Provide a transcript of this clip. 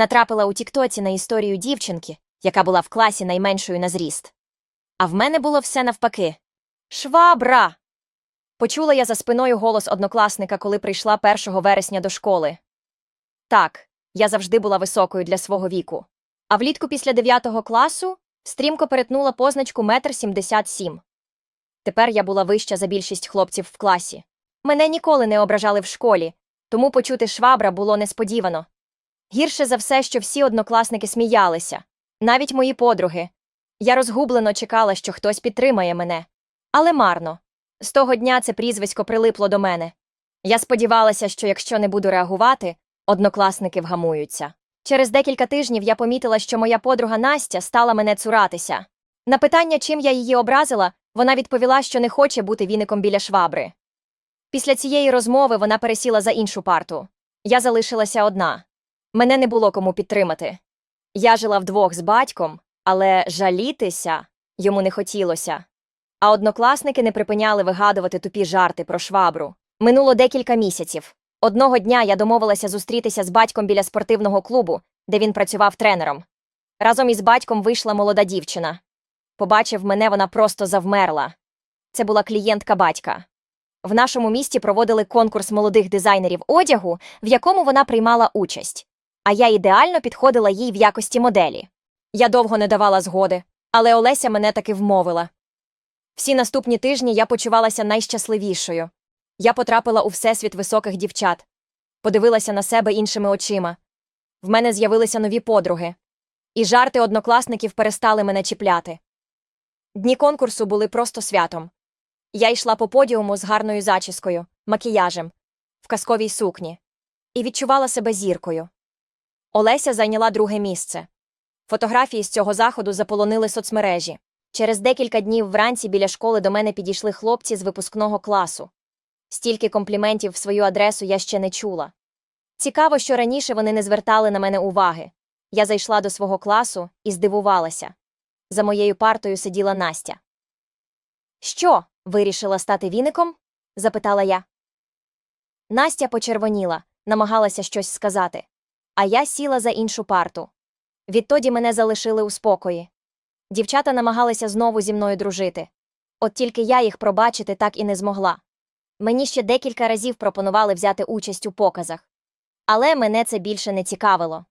натрапила у Тіктоці на історію дівчинки, яка була в класі найменшою на зріст. А в мене було все навпаки. Швабра! Почула я за спиною голос однокласника, коли прийшла 1 вересня до школи. Так, я завжди була високою для свого віку. А влітку після 9 класу стрімко перетнула позначку метр сімдесят сім. Тепер я була вища за більшість хлопців в класі. Мене ніколи не ображали в школі, тому почути швабра було несподівано. Гірше за все, що всі однокласники сміялися, навіть мої подруги. Я розгублено чекала, що хтось підтримає мене. Але марно. З того дня це прізвисько прилипло до мене. Я сподівалася, що якщо не буду реагувати, однокласники вгамуються. Через декілька тижнів я помітила, що моя подруга Настя стала мене цуратися. На питання, чим я її образила, вона відповіла, що не хоче бути віником біля швабри. Після цієї розмови вона пересіла за іншу парту. Я залишилася одна. Мене не було кому підтримати. Я жила вдвох з батьком, але жалітися йому не хотілося. А однокласники не припиняли вигадувати тупі жарти про швабру. Минуло декілька місяців. Одного дня я домовилася зустрітися з батьком біля спортивного клубу, де він працював тренером. Разом із батьком вийшла молода дівчина. Побачив мене, вона просто завмерла. Це була клієнтка батька. В нашому місті проводили конкурс молодих дизайнерів одягу, в якому вона приймала участь. А я ідеально підходила їй в якості моделі. Я довго не давала згоди, але Олеся мене таки вмовила. Всі наступні тижні я почувалася найщасливішою. Я потрапила у всесвіт високих дівчат, подивилася на себе іншими очима. В мене з'явилися нові подруги, і жарти однокласників перестали мене чіпляти. Дні конкурсу були просто святом. Я йшла по подіуму з гарною зачіскою, макіяжем, в казковій сукні, і відчувала себе зіркою. Олеся зайняла друге місце. Фотографії з цього заходу заполонили соцмережі. Через декілька днів вранці біля школи до мене підійшли хлопці з випускного класу. Стільки компліментів в свою адресу я ще не чула. Цікаво, що раніше вони не звертали на мене уваги. Я зайшла до свого класу і здивувалася. За моєю партою сиділа Настя. Що, вирішила стати віником? запитала я. Настя почервоніла, намагалася щось сказати. А я сіла за іншу парту. Відтоді мене залишили у спокої. Дівчата намагалися знову зі мною дружити. От тільки я їх пробачити так і не змогла. Мені ще декілька разів пропонували взяти участь у показах. Але мене це більше не цікавило.